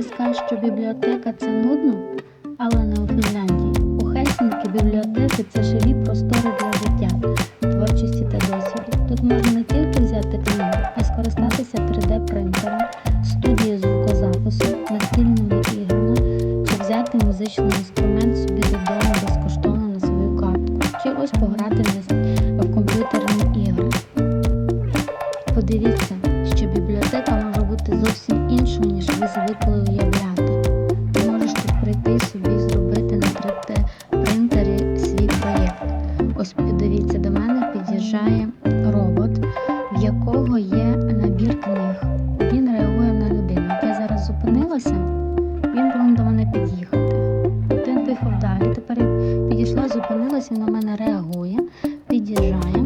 ти скажеш, що бібліотека це нудно, але не у Фінляндії. У Хельсінки бібліотеки це живі простори зупинилася, він повинен до мене під'їхати. Він поїхав далі. Тепер я підійшла, зупинилася, він на мене реагує, під'їжджає.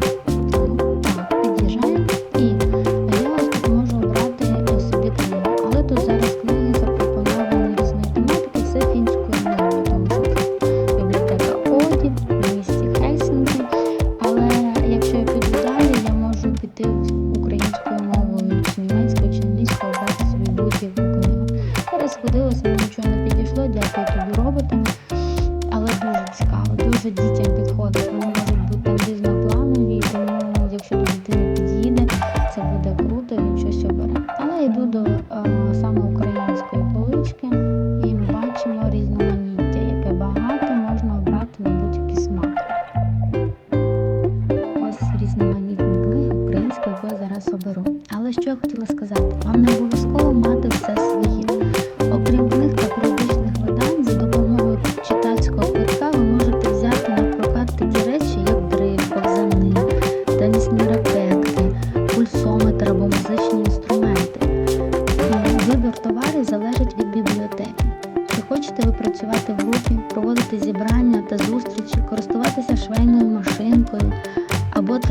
Дуже дітям підходить.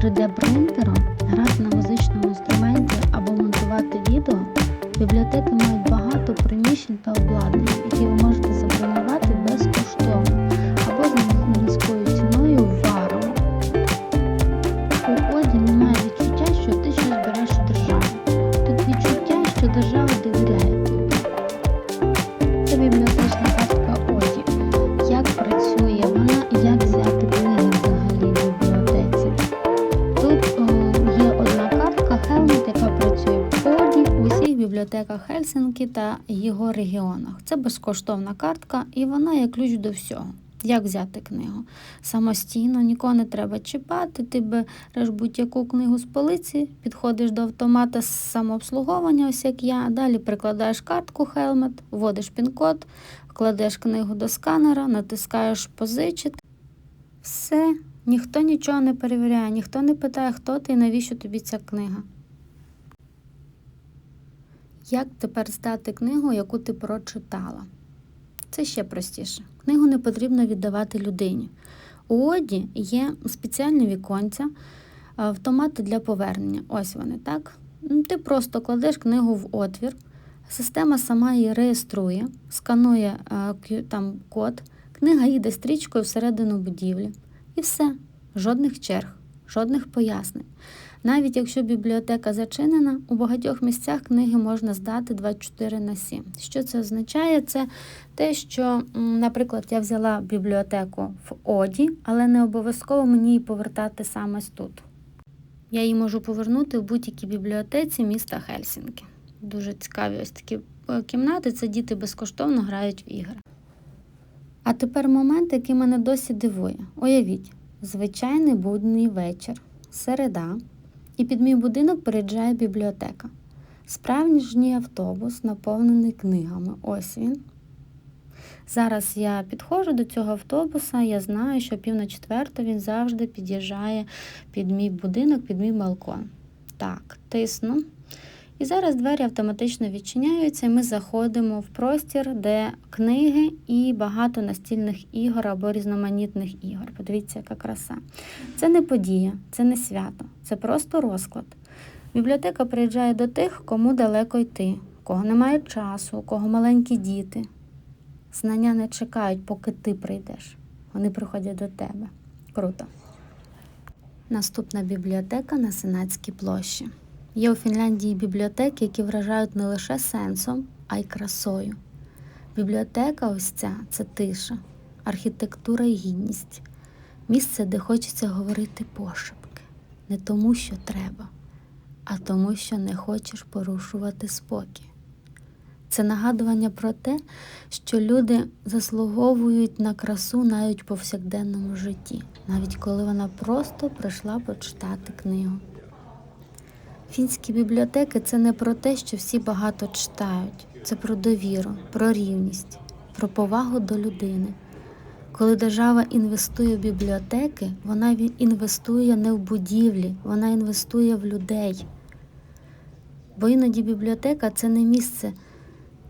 dentro da Brunteron. Бібліотеках та його регіонах. Це безкоштовна картка, і вона є ключ до всього. Як взяти книгу? Самостійно, нікого не треба чіпати. Ти береш будь-яку книгу з полиці, підходиш до автомата з самообслуговування, ось як я. Далі прикладаєш картку Хелмет, вводиш пін-код, кладеш книгу до сканера, натискаєш позичити. Все, ніхто нічого не перевіряє, ніхто не питає, хто ти і навіщо тобі ця книга. Як тепер здати книгу, яку ти прочитала? Це ще простіше. Книгу не потрібно віддавати людині. У Оді є спеціальні віконця, автомати для повернення. Ось вони, так? Ти просто кладеш книгу в отвір, система сама її реєструє, сканує е, там код, книга їде стрічкою всередину будівлі. І все. Жодних черг, жодних пояснень. Навіть якщо бібліотека зачинена, у багатьох місцях книги можна здати 24 на 7. Що це означає? Це те, що, наприклад, я взяла бібліотеку в Оді, але не обов'язково мені її повертати саме тут. Я її можу повернути в будь-якій бібліотеці міста Хельсінки. Дуже цікаві ось такі е, кімнати. Це діти безкоштовно грають в ігри. А тепер момент, який мене досі дивує. Уявіть, звичайний будній вечір, середа, і під мій будинок приїжджає бібліотека. Справжній автобус, наповнений книгами. Ось він. Зараз я підходжу до цього автобуса, я знаю, що пів на четверту він завжди під'їжджає під мій будинок, під мій балкон. Так, тисну. І зараз двері автоматично відчиняються, і ми заходимо в простір, де книги і багато настільних ігор або різноманітних ігор. Подивіться, яка краса. Це не подія, це не свято, це просто розклад. Бібліотека приїжджає до тих, кому далеко йти, кого немає часу, у кого маленькі діти. Знання не чекають, поки ти прийдеш. Вони приходять до тебе. Круто. Наступна бібліотека на Сенатській площі. Є у Фінляндії бібліотеки, які вражають не лише сенсом, а й красою. Бібліотека ось ця це тиша, архітектура і гідність. Місце, де хочеться говорити пошепки. Не тому, що треба, а тому, що не хочеш порушувати спокій. Це нагадування про те, що люди заслуговують на красу навіть в повсякденному житті, навіть коли вона просто прийшла почитати книгу. Фінські бібліотеки це не про те, що всі багато читають, це про довіру, про рівність, про повагу до людини. Коли держава інвестує в бібліотеки, вона інвестує не в будівлі, вона інвестує в людей. Бо іноді бібліотека це не місце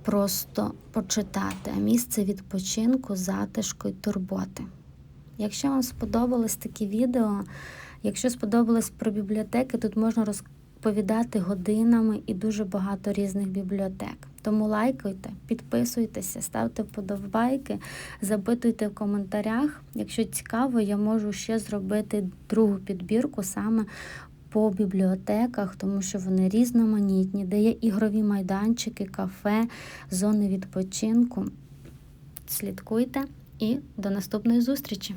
просто почитати, а місце відпочинку, затишку і турботи. Якщо вам сподобалось таке відео, якщо сподобалось про бібліотеки, тут можна розповідати годинами і дуже багато різних бібліотек. Тому лайкайте, підписуйтеся, ставте вподобайки, запитуйте в коментарях. Якщо цікаво, я можу ще зробити другу підбірку саме по бібліотеках, тому що вони різноманітні, де є ігрові майданчики, кафе, зони відпочинку. Слідкуйте і до наступної зустрічі!